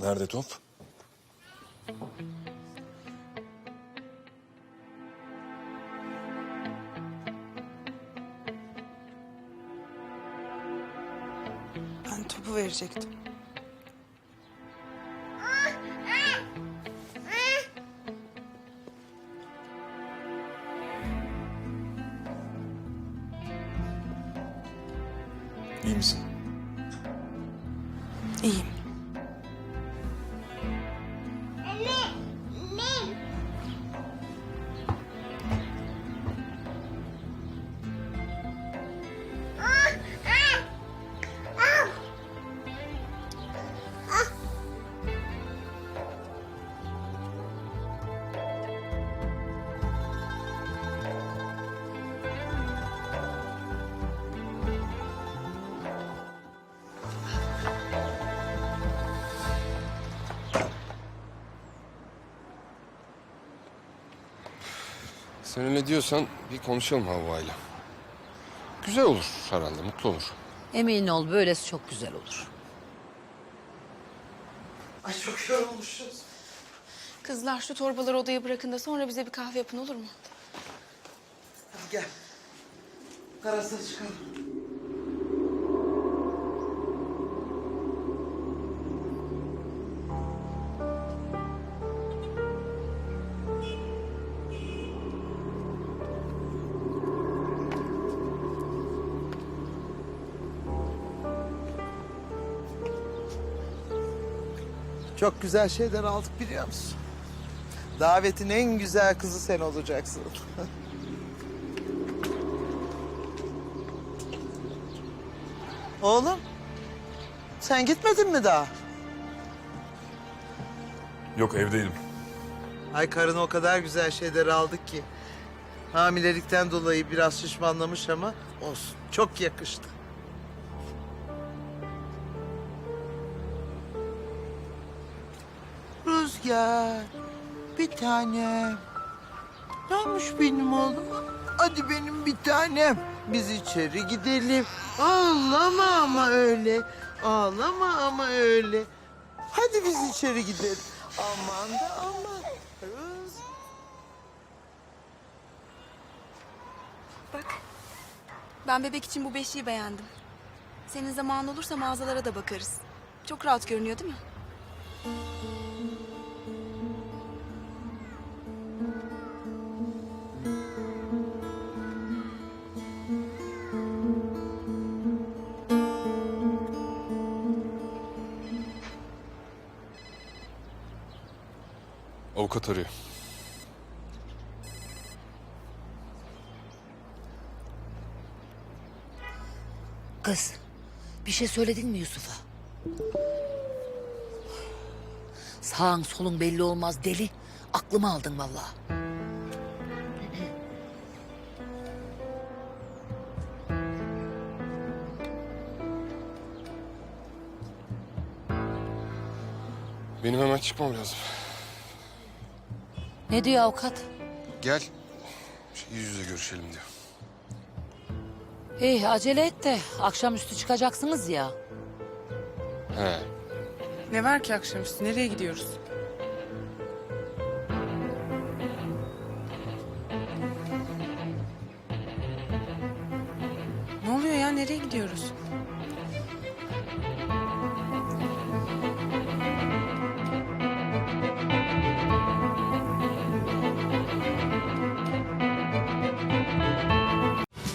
Nerede top? Ben topu verecektim. İyi misin? İyiyim. Sen öyle diyorsan bir konuşalım Havva'yla. Güzel olur herhalde, mutlu olur. Emin ol böylesi çok güzel olur. Ay çok yorulmuşuz. Kızlar şu torbaları odaya bırakın da sonra bize bir kahve yapın olur mu? Hadi gel. Karasına çıkalım. Çok güzel şeyler aldık biliyor musun? Davetin en güzel kızı sen olacaksın. Oğlum, sen gitmedin mi daha? Yok evdeydim. Ay karına o kadar güzel şeyler aldık ki. Hamilelikten dolayı biraz şişmanlamış ama olsun. Çok yakıştı. Rüzgar, bir tanem. Ne olmuş benim oğluma? Hadi benim bir tanem. Biz içeri gidelim. Ağlama ama öyle. Ağlama ama öyle. Hadi biz içeri gidelim. Aman da aman. Rüz. Bak. Ben bebek için bu beşiği beğendim. Senin zamanın olursa mağazalara da bakarız. Çok rahat görünüyor değil mi? Avukat arıyor. Kız bir şey söyledin mi Yusuf'a? Sağın solun belli olmaz deli. Aklımı aldın vallahi. Benim hemen çıkmam lazım. Ne diyor avukat? Gel, şey, yüz yüze görüşelim diyor. Hey acele et de akşamüstü çıkacaksınız ya. He, Ne var ki akşamüstü? Nereye gidiyoruz? Ne oluyor ya? Nereye gidiyoruz?